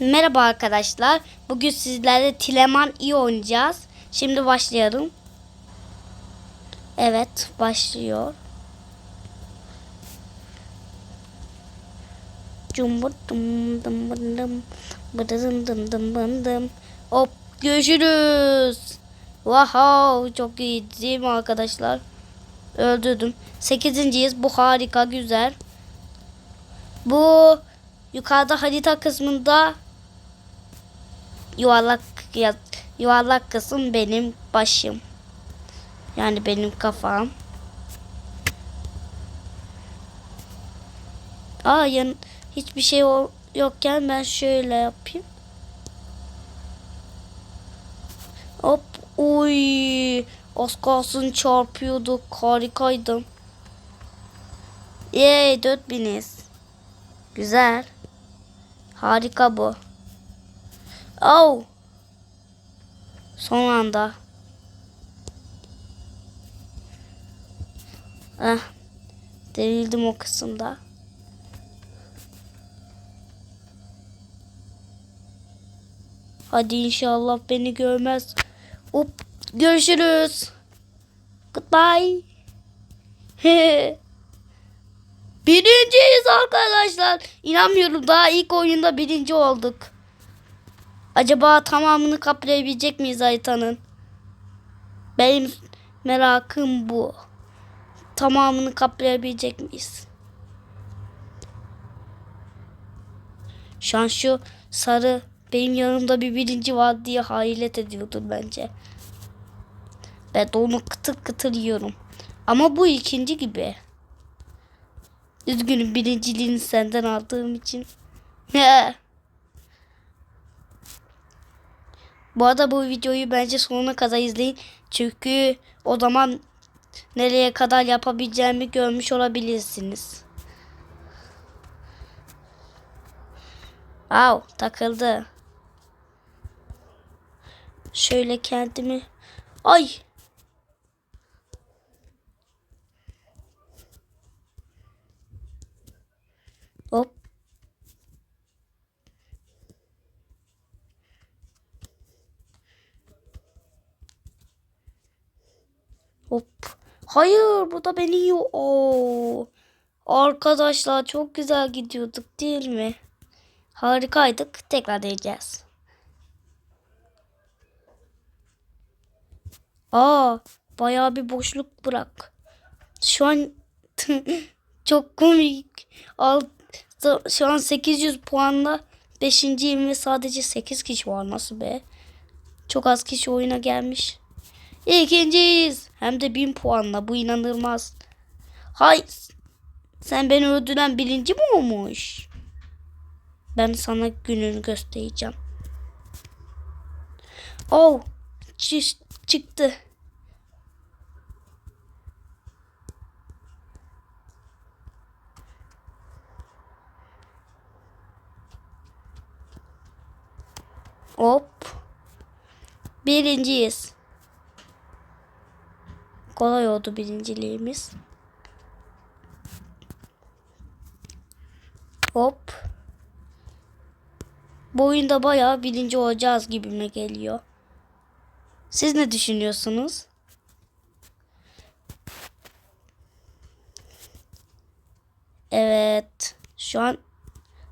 Merhaba arkadaşlar. Bugün sizlerle Tileman iyi oynayacağız. Şimdi başlayalım. Evet başlıyor. Cumbur dım dım dım dım dım dım dım. Hop görüşürüz. Wow çok iyi değil mi arkadaşlar? Öldürdüm. Sekizinciyiz. Bu harika güzel. Bu yukarıda harita kısmında yuvarlak yuvarlak kısım benim başım. Yani benim kafam. Aa yan hiçbir şey yokken ben şöyle yapayım. Hop uy az kalsın çarpıyorduk harikaydım. Yey 4000'iz. Güzel. Harika bu. Oh. Son anda. Ah. Derildim o kısımda. Hadi inşallah beni görmez. Hop. Görüşürüz. Goodbye. Birinciyiz arkadaşlar. İnanmıyorum daha ilk oyunda birinci olduk. Acaba tamamını kaplayabilecek miyiz haritanın? Benim merakım bu. Tamamını kaplayabilecek miyiz? Şu an şu sarı benim yanımda bir birinci var diye hayret ediyordur bence. Ben de onu kıtır kıtır yiyorum. Ama bu ikinci gibi. Üzgünüm birinciliğini senden aldığım için. Bu arada bu videoyu bence sonuna kadar izleyin. Çünkü o zaman nereye kadar yapabileceğimi görmüş olabilirsiniz. Wow, takıldı. Şöyle kendimi... Ay! Hop. Hop. Hayır bu da beni yiyor. Oo. Arkadaşlar çok güzel gidiyorduk değil mi? Harikaydık. Tekrar deneyeceğiz. Aa, bayağı bir boşluk bırak. Şu an çok komik. Al, şu an 800 puanla 5. ve sadece 8 kişi var. Nasıl be? Çok az kişi oyuna gelmiş. İkinciyiz. Hem de 1000 puanla. Bu inanılmaz. Hay. Sen beni öldüren birinci mi olmuş? Ben sana gününü göstereceğim. Oh. çı- çıktı. Hop. Birinciyiz. Kolay oldu birinciliğimiz. Hop. Bu oyunda bayağı birinci olacağız gibime geliyor. Siz ne düşünüyorsunuz? Evet. Şu an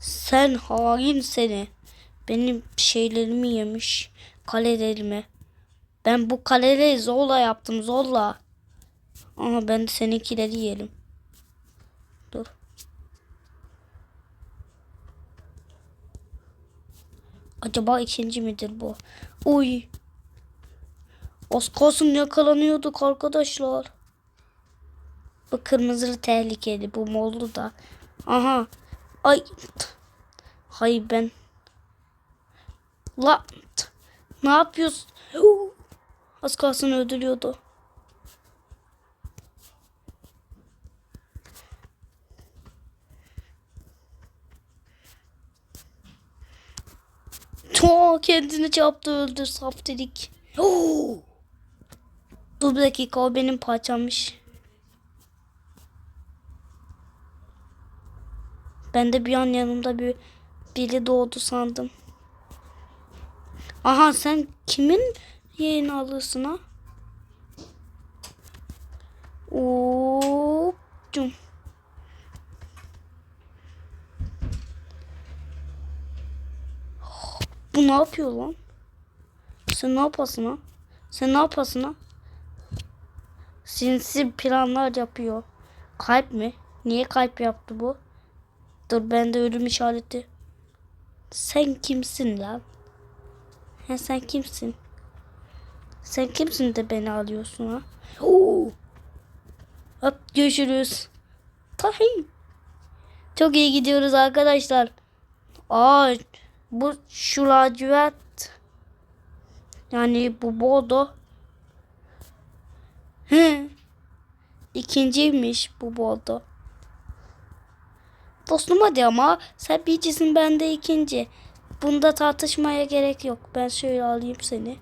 sen hain seni. Benim şeylerimi yemiş. Kalelerimi. Ben bu kaleleri zorla yaptım zorla. Ama ben seninkileri yiyelim. Dur. Acaba ikinci midir bu? Uy. Az yakalanıyorduk arkadaşlar. Bu kırmızılı tehlikeli. Bu mollu da. Aha. Ay. Hayır ben. La. Ne yapıyorsun? Az kalsın öldürüyordu. Ço kendini çarptı öldü saf dedik. Huu. Dur bir dakika o benim parçammış. Ben de bir an yanımda bir biri doğdu sandım. Aha sen kimin yeğeni alırsın ha? Oo, Bu ne yapıyor lan? Sen ne yapasın ha? Sen ne yapasın ha? Sinsi planlar yapıyor. Kalp mi? Niye kalp yaptı bu? Dur bende ölüm işareti. Sen kimsin lan? Ha, sen kimsin? Sen kimsin de beni alıyorsun ha? Oo. Hop görüşürüz. Tahi. Çok iyi gidiyoruz arkadaşlar. Aa bu şu lacivert yani bu bodo Hı. İkinciymiş bu bodo. Dostum hadi ama sen birincisin ben de ikinci. Bunda tartışmaya gerek yok. Ben şöyle alayım seni.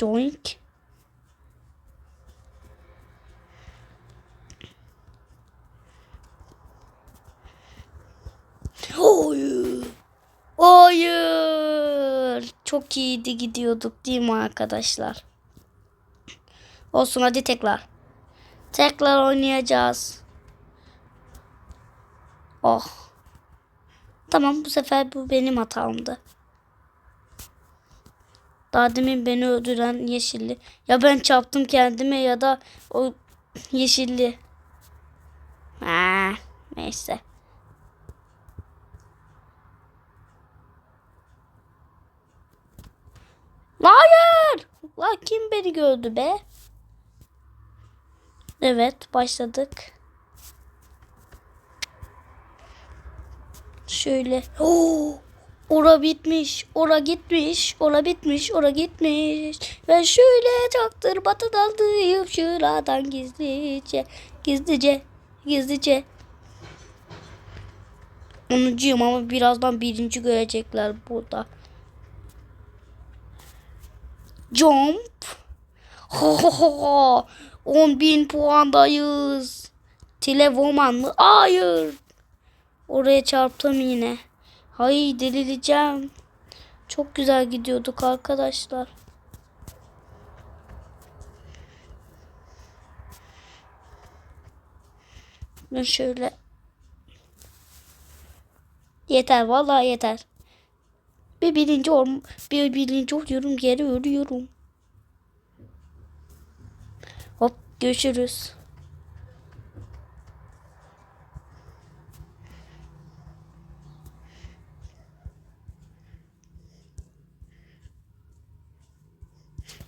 Doink. Hayır. Hayır. Çok iyiydi gidiyorduk değil mi arkadaşlar? Olsun hadi tekrar. Tekrar oynayacağız. Oh. Tamam bu sefer bu benim hatamdı. Daha demin beni öldüren yeşilli. Ya ben çarptım kendime ya da o yeşilli. Ha, neyse. Hayır. La kim beni gördü be? Evet başladık. Şöyle. Oo, ora bitmiş. Ora gitmiş. Ora bitmiş. Ora gitmiş. Ben şöyle çaktır batı daldıyım şuradan gizlice. Gizlice. Gizlice. Onuncuyum ama birazdan birinci görecekler burada. Jump. Ho ho ho. 10 bin puandayız. Televoman mı? Hayır. Oraya çarptım yine. Hay delireceğim. Çok güzel gidiyorduk arkadaşlar. Ben şöyle. Yeter vallahi yeter. Bir birinci ol bir birinci oluyorum geri ölüyorum. Hop görüşürüz.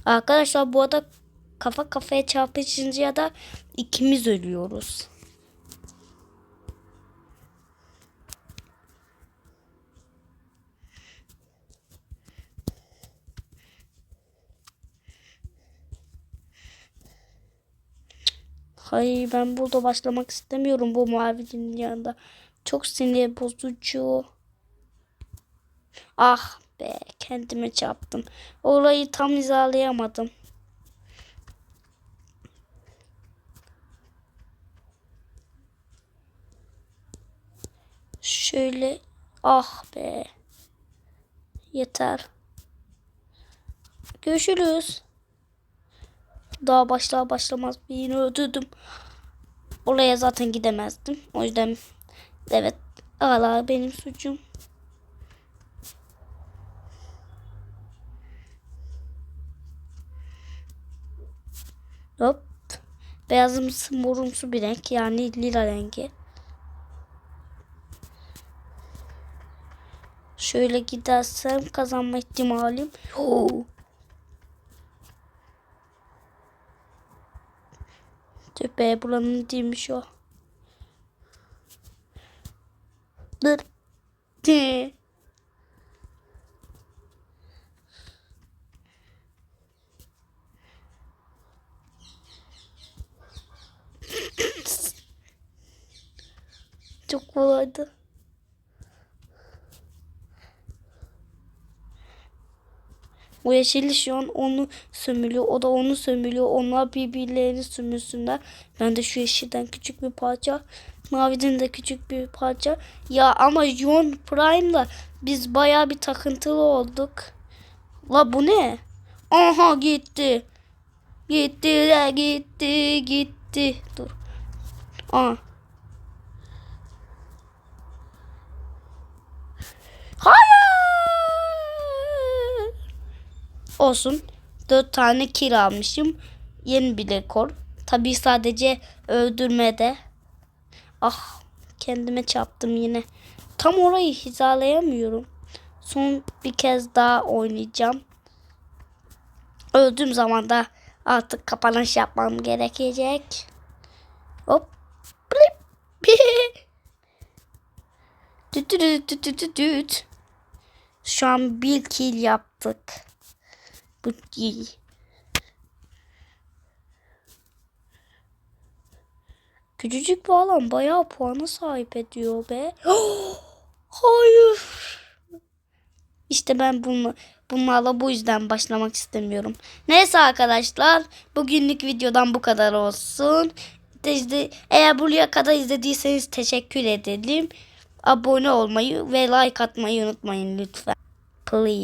Arkadaşlar bu arada kafa kafaya çarpışınca ya da ikimiz ölüyoruz. Hayır ben burada başlamak istemiyorum bu mavinin yanında. Çok sinir bozucu. Ah be kendime çarptım. Orayı tam hizalayamadım. Şöyle ah be. Yeter. Görüşürüz. Daha başlar başlamaz yine öldürdüm. Oraya zaten gidemezdim. O yüzden evet hala benim suçum. Hop. Beyazımsı morumsu bir renk yani lila rengi. Şöyle gidersem kazanma ihtimalim. Oo. Tüh be buranın değilmiş o. Dur. Tüh. Çok kolaydı. O yeşilli şu an onu sömürüyor. O da onu sömürüyor. Onlar birbirlerini sömürsünler. Ben de şu yeşilden küçük bir parça. Maviden de küçük bir parça. Ya ama John Prime'la biz baya bir takıntılı olduk. La bu ne? Aha gitti. Gitti de gitti gitti. Dur. Aa. Hayır. Olsun. Dört tane kill almışım. Yeni bir rekor. Tabii sadece öldürmede. Ah kendime çarptım yine. Tam orayı hizalayamıyorum. Son bir kez daha oynayacağım. Öldüğüm zaman da artık kapanış yapmam gerekecek. Hop. Blip. Düt düt düt düt düt. Şu an bir kill yaptık. Bu iyi. Küçücük bir alan bayağı puana sahip ediyor be. Hayır. İşte ben bunu, bunlarla bu yüzden başlamak istemiyorum. Neyse arkadaşlar bugünlük videodan bu kadar olsun. Eğer buraya kadar izlediyseniz teşekkür edelim. Abone olmayı ve like atmayı unutmayın lütfen. Please.